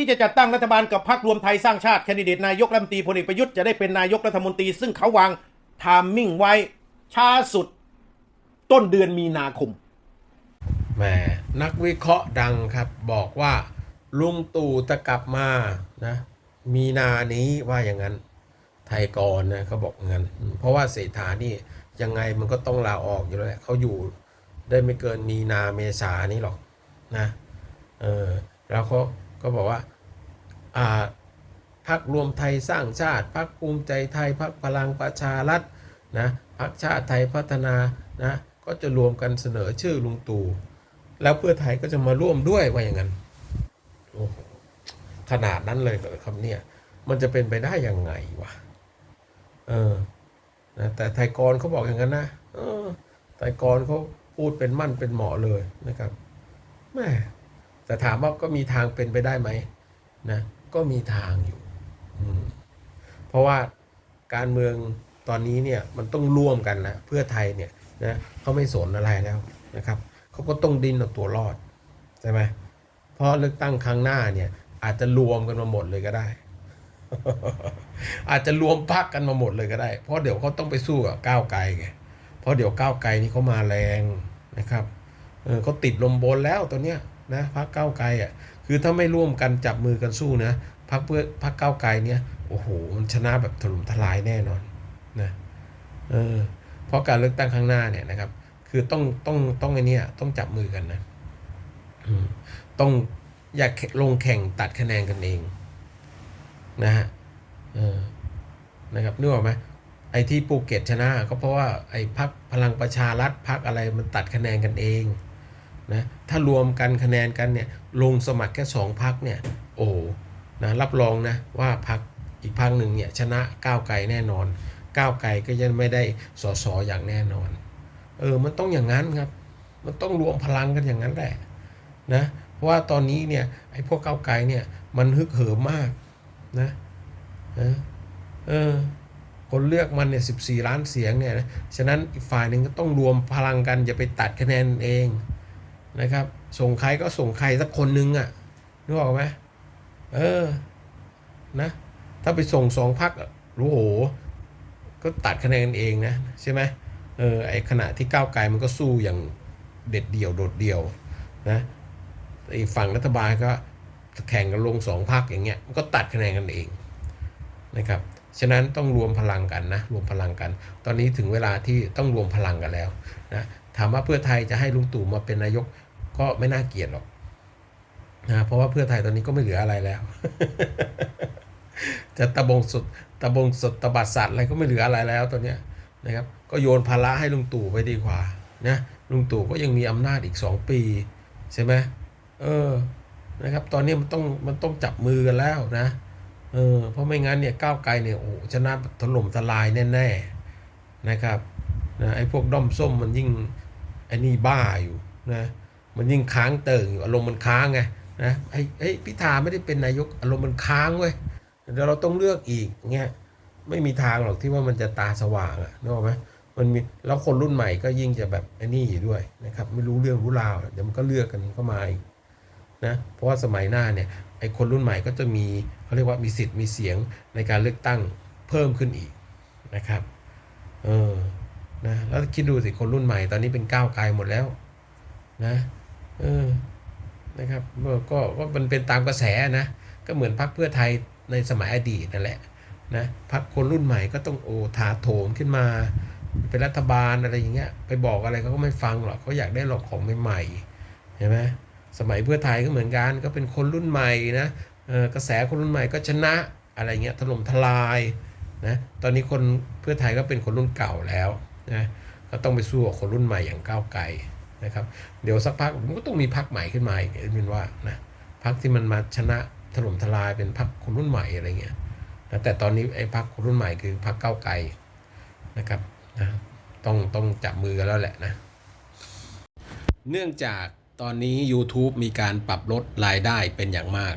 ที่จะจัดตั้งรัฐบาลกับพรรครวมไทยสร้างชาติแคนดิเดตนายกรัฐมนตรีพลเอกประยุทธ์จะได้เป็นนายกรัฐมนตรี ซึ่งเขาวางไทามมิ่งไว้ช้าสุดต้นเดือนมีนาคมแหมนักวิเคราะห์ดังครับบอกว่าลุงตู่จะกลับมานะมีนานี้ว่าอย่างนั้นไทยกรนะเขาบอกงั้น เพราะว่าเศรษฐานี่ยังไงมันก็ต้องลาออกอยู่แล้วแหละเขาอยู่ได้ไม่เกินมีนาเมษานี่หรอกนะเออแล้วเขาก็บอกว่า พักรวมไทยสร้างชาติ พักภูมิใจไทย พักพลังประชารัฐนะพักชาติไทยพัฒนานะก็จะรวมกันเสนอชื่อลุงตู่แล้วเพื่อไทยก็จะมาร่วมด้วยว่าอย่างนั้นโอ้ขนาดนั้นเลยเหรอครับเนี่ยมันจะเป็นไปได้ยังไงวะเออนะแต่ไทยกรเขาบอกอย่างนั้นนะเออไทยกรเขาพูดเป็นมั่นเป็นเหมาะเลยนะครับแม่แต่ถามว่าก็มีทางเป็นไปได้ไหมนะ ก็มีทางอยู่ เพราะว่าการเมืองตอนนี้เนี่ยมันต้องร่วมกันนะเพื่อไทยเนี่ยนะเขาไม่สนอะไรแล้วนะครับเขาก็ต้องดิ้นเอาตัวรอดใช่ไหมเพราะเลือกตั้งครั้งหน้าเนี่ยอาจจะรวมกันมาหมดเลยก็ได้ อาจจะรวมพักกันมาหมดเลยก็ได้ เพราะเดี๋ยวเขาต้องไปสู้กับก้าวไกลไงเพราะเดี๋ยวก้าวไกลนี่เขามาแรงนะครับเออเขาติดลมบนแล้วตัวเนี้ยนะพักก้าวไกลอะ คือถ้าไม่ร่วมกันจับมือกันสู้นะพักเพื่อพักก้าวไกลเนี่ยโอ้โหมันชนะแบบถล่มทลายแน่นอนนะเออเพราะการเลือกตั้งครั้งหน้าเนี่ยนะครับ คือต้องต้องต้องไอ้นี่ต้องจับมือกันนะต้องอยากลงแข่งตัดคะแนนกันเองนะฮะเออนะครับนึกออกไหมไอ้ที่ภูเก็ตชนะ ก็เพราะว่าไอ้พักพลังประชารัฐพักอะไรมันตัดคะแนนกันเอง นะถ้ารวมกันคะแนนกันเนี่ยลงสมัครแค่สองพักเนี่ยโอ้นะรับรองนะว่าพักอีกพักหนึ่งเนี่ยชนะก้าวไกลแน่นอน ก้าวไกลก็ยังไม่ได้สสอย่างแน่นอนเออมันต้องอย่างนั้นครับ มันต้องรวมพลังกันอย่างนั้นแหละนะเพราะว่าตอนนี้เนี่ยไอ้พวกก้าวไกลเนี่ยมันฮึกเหิมมากนะเออคนเลือกมันเนี่ยสิบสี่ล้านเสียงเนี่ยนะฉะนั้นอีกฝ่ายหนึ่งก็ต้องรวมพลังกันอย่าไปตัดคะแนนเอง นะครับ ส่งใครก็ส่งใครสักคนนึงอะ่ะนึกออกไหมเออนะ ถ้าไปส่งสองพักรู้โห ก็ตัดคะแนนเองนะ ใช่ไหมเออไอขณะที่ก้าวไกลมันก็สู้อย่างเด็ดเดี่ยวโดดเดี่ยวนะไอฝั่งรัฐบาลก็แข่งกันลงสองพักอย่างเงี้ยมันก็ตัดคะแนนกันเองนะครับฉะนั้นต้องรวมพลังกันนะรวมพลังกัน ตอนนี้ถึงเวลาที่ต้องรวมพลังกันแล้วนะถามว่าเพื่อไทยจะให้ลุงตู่มาเป็นนายก ก็ไม่น่าเกลียดหรอกนะเพราะว่าเพื่อไทยตอนนี้ก็ไม่เหลืออะไรแล้ว จะตะบงสุดตะบงสดตะบัดสัตว์อะไรก็ไม่เหลืออะไรแล้วตอนเนี้ยนะครับ ก็โยนภาระให้ลุงตู่ไปดีกว่านะลุงตู่ก็ยังมีอำนาจอีกสองปี ใช่ไหมเออนะครับ ตอนนี้มันต้องมันต้องจับมือกันแล้วนะเออเพราะไม่งั้นเนี่ยก้าวไกลเนี่ยโอ้ชนะถล่มทลายแน่ๆนะครับนะไอ้พวกด้อมส้มมันยิ่งไอ้นี่บ้าอยู่นะ มันยิ่งค้างเติ่งอยู่อารมณ์มันค้างไงนะไอ้ไอ้พิธาไม่ได้เป็นนายกอารมณ์มันค้างเว้ยเดี๋ยวเราต้องเลือกอีกเงี้ยไม่มีทางหรอกที่ว่ามันจะตาสว่างอะนึกออกไหมมันมีแล้วคนรุ่นใหม่ก็ยิ่งจะแบบไอ้นี่อยู่ด้วยนะครับไม่รู้เรื่องรู้ราวเดี๋ยวมันก็เลือกกันเข้ามาอีกนะเพราะว่าสมัยหน้าเนี่ยไอ้คนรุ่นใหม่ก็จะมีเขาเรียกว่ามีสิทธิ์มีเสียงในการเลือกตั้งเพิ่มขึ้นอีกนะครับเออนะแล้วคิดดูสิคนรุ่นใหม่ตอนนี้เป็นก้าวไกลหมดแล้วนะ เออนะครับก็ก็มันเป็นตามกระแสนะ ก็เหมือนพรรคเพื่อไทยในสมัยอดีตนั่นแหละนะพรรคคนรุ่นใหม่ก็ต้องโอ้ถาโถมขึ้นมาเป็นรัฐบาลอะไรอย่างเงี้ยไปบอกอะไรเขาก็ไม่ฟังหรอกเขาอยากได้หลอกของใหม่ๆเห็นไหมสมัยเพื่อไทยก็เหมือนกันก็เป็นคนรุ่นใหม่นะออกระแสคนรุ่นใหม่ก็ชนะอะไรเงี้ยถล่มทลายนะตอนนี้คนเพื่อไทยก็เป็นคนรุ่นเก่าแล้วนะก็ต้องไปสู้กับคนรุ่นใหม่อย่างก้าวไกล นะครับเดี๋ยวสักพักมันก็ต้องมีพักใหม่ขึ้นมาอีกเป็นว่านะพักที่มันมาชนะถล่มทลายเป็นพักคนรุ่นใหม่อะไรเงี้ยนะแต่ตอนนี้ไอ้พักคนรุ่นใหม่คือพักเก้าไกลนะครับนะต้องต้องจับมือกันแล้วแหละนะ เนื่องจากตอนนี้ YouTube มีการปรับลดรายได้เป็นอย่างมาก